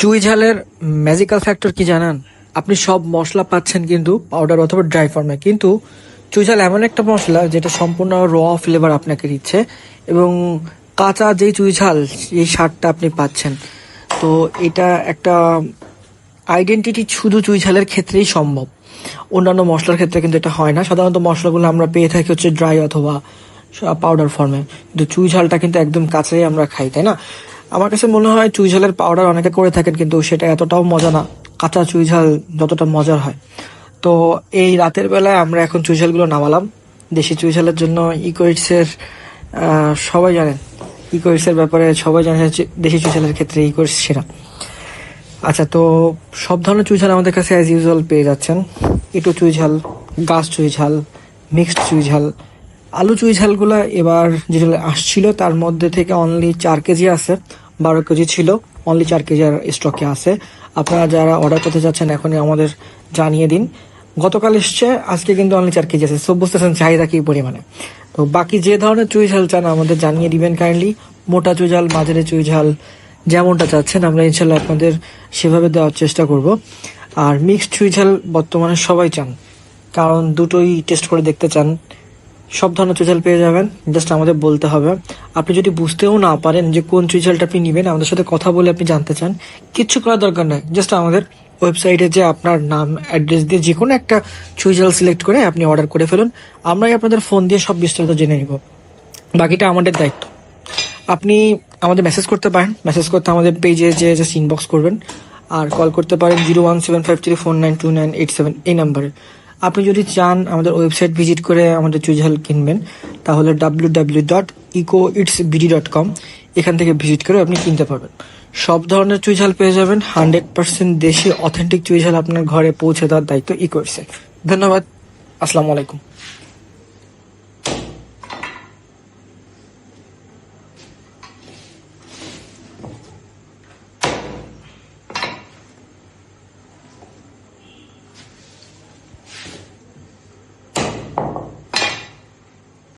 চুই ঝালের magical factor কি জানান? আপনি সব মশলা পাচ্ছেন কিন্তু পাউডার অথবা ড্রাই ফর্মে কিন্তু চুই ঝাল এমন একটা মশলা যেটা সম্পূর্ণ র ফ্লেভার আপনাকে দিচ্ছে এবং কাঁচা যেই চুই ঝাল এই স্বাদটা আপনি পাচ্ছেন। তো এটা একটা আইডেন্টিটি শুধু চুই ঝালের ক্ষেত্রেই সম্ভব। অন্যান্য মশলার ক্ষেত্রে কিন্তু এটা হয় না। সাধারণত মশলাগুলো আমরা পেয়ে থাকি হচ্ছে ড্রাই অথবা পাউডার ফর্মে কিন্তু চুই ঝালটা কিন্তু একদম কাঁচাই আমরা খাই, তাই না? আমার কাছে মনে হয় চুই ঝালের পাউডার অনেকে করে থাকেন, কিন্তু সেটা এতটাও মজা না। কাঁচা চুই ঝাল যতটা মজার হয়। তো এই রাতের বেলায় আমরা এখন চুই ঝালগুলো নামালাম। দেশি চুই ঝালের জন্য ইকোয়েটসের সবাই জানেন। ইকোয়েটসের ব্যাপারে সবাই জানেন দেশি চুই ঝালের ক্ষেত্রে ইকোইটস সেরা। আচ্ছা তো সব ধরনের চুই ঝাল আমাদের কাছে অ্যাজ ইউজুয়াল পেয়ে যাচ্ছেন। ইটু চুই ঝাল, গাছ চুই ঝাল মিক্সড চুই ঝাল আলু চুই ঝালগুলো এবার যেটা আসছিল, তার মধ্যে থেকে অনলি চার কেজি আছে, বারো কেজি ছিল অনলি চার কেজি আর স্টকে আছে। আপনারা যারা অর্ডার করতে চাচ্ছেন এখনই আমাদের জানিয়ে দিন। গতকাল এসছে, আজকে কিন্তু অনলি চার কেজি আছে। সব বুঝতেছেন চাহিদা কি পরিমাণে। তো বাকি যে ধরনের চুই ঝাল চান, আমাদের জানিয়ে দিবেন কাইন্ডলি মোটা চুই ঝাল, মাঝারি চুই ঝাল, যেমনটা চাচ্ছেন, আমরা ইনশাল্লাহ আপনাদের সেভাবে দেওয়ার চেষ্টা করব। আর মিক্সড চুই ঝাল বর্তমানে সবাই চান, কারণ দুটোই টেস্ট করে দেখতে চান। সব ধরনের চুইঝাল পেয়ে যাবেন। জাস্ট আমাদের বলতে হবে। আপনি যদি বুঝতেও না পারেন যে কোন চুইঝালটা আপনি নেবেন, আমাদের সাথে কথা বলে আপনি জানতে চান, কিচ্ছু করার দরকার নাই। জাস্ট আমাদের ওয়েবসাইটে যে আপনার নাম অ্যাড্রেস দিয়ে যে কোনো একটা চুইঝাল সিলেক্ট করে আপনি অর্ডার করে ফেলুন। আমরাই আপনাদের ফোন দিয়ে সব বিস্তারিত জেনে নিব। বাকিটা আমাদের দায়িত্ব। আপনি আমাদের মেসেজ করতে পারেন। মেসেজ করতে আমাদের পেজে যে জাস্ট ইনবক্স করবেন। আর কল করতে পারেন zero one seven five three four nine two nine eight seven এই নাম্বারে আপনি যদি চান আমাদের ওয়েবসাইট ভিজিট করে আমাদের চুইঝাল কিনবেন, তাহলে W W dot eco eats BD dot com এখান থেকে ভিজিট করে আপনি কিনতে পারবেন। সব ধরনের চুইঝাল পেয়ে যাবেন। হান্ড্রেড পার্সেন্ট দেশি অথেন্টিক চুইঝাল আপনার ঘরে পৌঁছে দেওয়ার দায়িত্ব ইকোইটসের ধন্যবাদ। আসসালামু আলাইকুম।